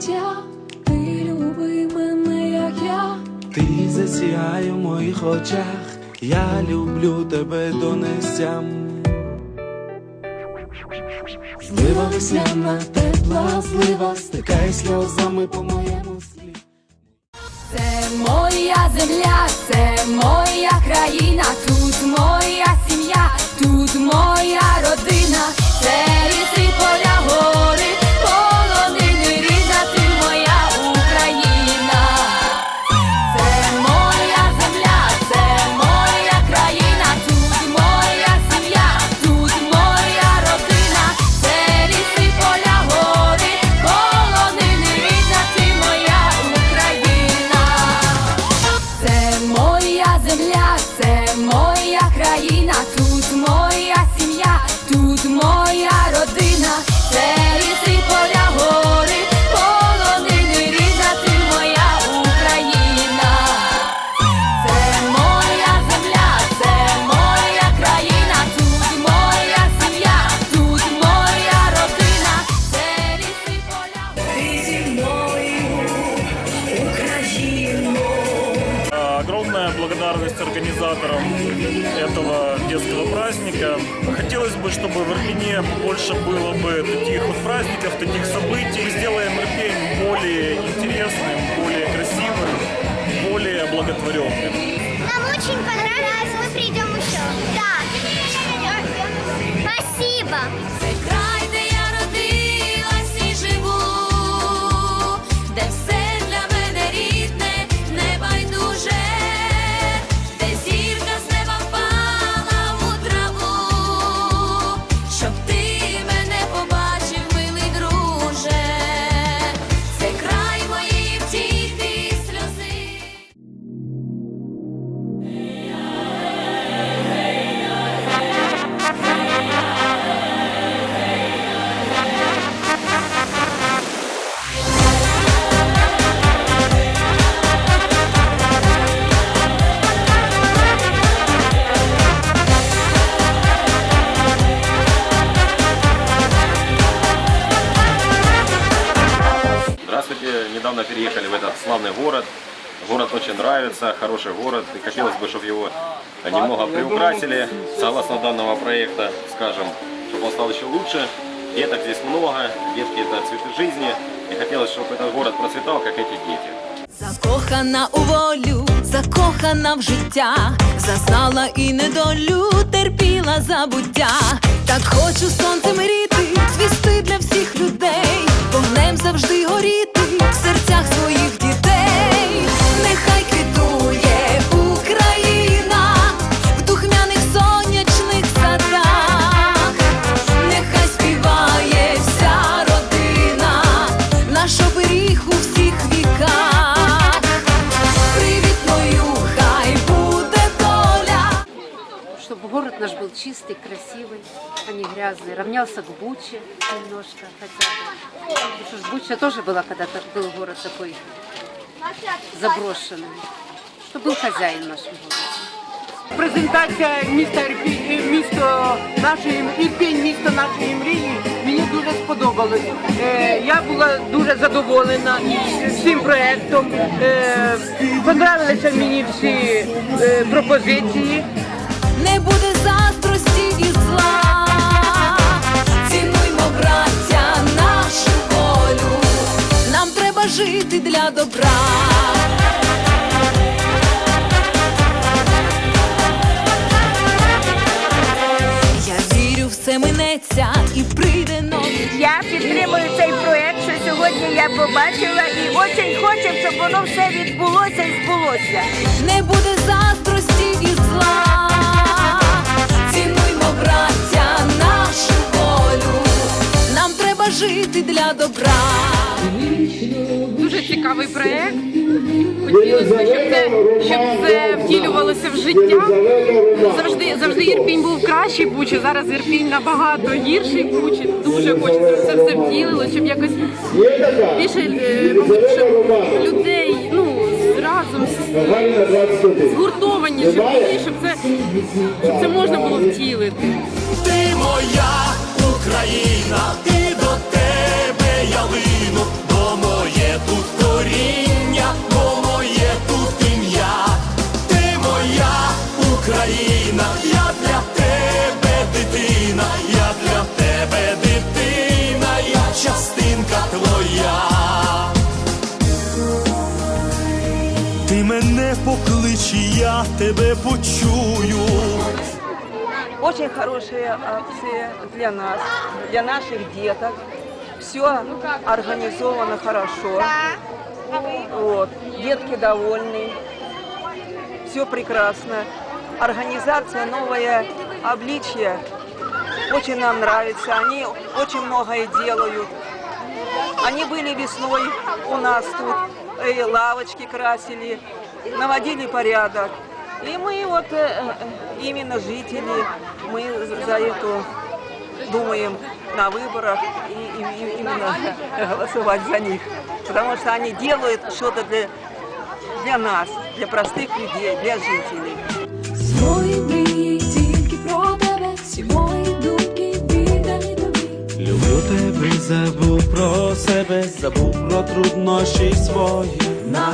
життя, ти люби мене, як я. Ти засіяє в моїх очах, я люблю тебе до нестям. Злива весняна, тепла злива, стикає сльозами по моєму слі. Це моя земля, це моя країна, тут моя сім'я, тут моя Благодарность организаторам этого детского праздника. Хотелось бы, чтобы в Ирпене больше было бы таких вот праздников, таких событий. Мы сделаем Ирпень более интересным, более красивым, более благотворенным. Нам очень понравилось, мы придем еще. Да. Спасибо. переехали в этот славный город. Город очень нравится, хороший город, и хотелось бы, чтобы его немного приукрасили, согласно данного проекта, скажем, чтобы он стал еще лучше. Деток здесь много, детки это цветы жизни, и хотелось, чтобы этот город процветал, как эти дети. Закохана у волю, закохана в життя, зазнала і недолю, терпіла забуття. Так хочу сонцем мріти, звісти для всіх людей, вогнем завжди горіти в серцях своїх дітей. Нехай квітує Україна в духмяних сонячних садах, нехай співає вся родина, наш оберіг у всіх віках. Привітною хай буде доля. чтобы город наш был чистый, красивый, а не грязный. Равнялся к Буче немножко хотя бы. Потому что ж Буча тоже была когда-то, был город такой заброшенный. Чтобы был хозяин в нашем городе. Презентація міста Ірпінь, місто нашої Ірпінь, місто нашої мрії. Мені дуже сподобалось. Е, я була дуже задоволена всім проектом. Е, понравилися мені всі е, пропозиції. не буде заздрості і зла. Для добра. Я вірю, все минеться і прийде новий. Я підтримую цей проект, що сьогодні я побачила, і дуже хочу, щоб воно все відбулося і збулося. не буде заздрості і зла. Цінуймо, браття, нашу волю. Нам треба жити для добра. Цікавий проєкт. Хотілося, б, щоб це, щоб це втілювалося в життя. Завжди, завжди Ірпінь був кращий Бучі, зараз Ірпінь набагато гірший Бучі. Дуже хочеться, щоб це все втілилося, щоб якось більше, е, мабуть, щоб людей ну, разом згуртовані, щоб щоб це, щоб це можна було втілити. Ти моя Україна, поклич, я тебе почую. Очень хорошая акция для нас, для наших деток. Все организовано хорошо. Вот. Детки довольны. Все прекрасно. Организация новое обличие. Очень нам нравится. Они очень многое делают. Они были весной у нас тут, э, лавочки красили, наводили порядок. И мы вот э, э, именно жители, мы за это думаем на выборах и, и- и именно голосовать за них. Потому что они делают что-то для, для нас, для простых людей, для жителей. Свої мрії тільки про тебе, всі мої думки віддані тобі. Люблю тебе, забув про себе, забув про труднощі свої. На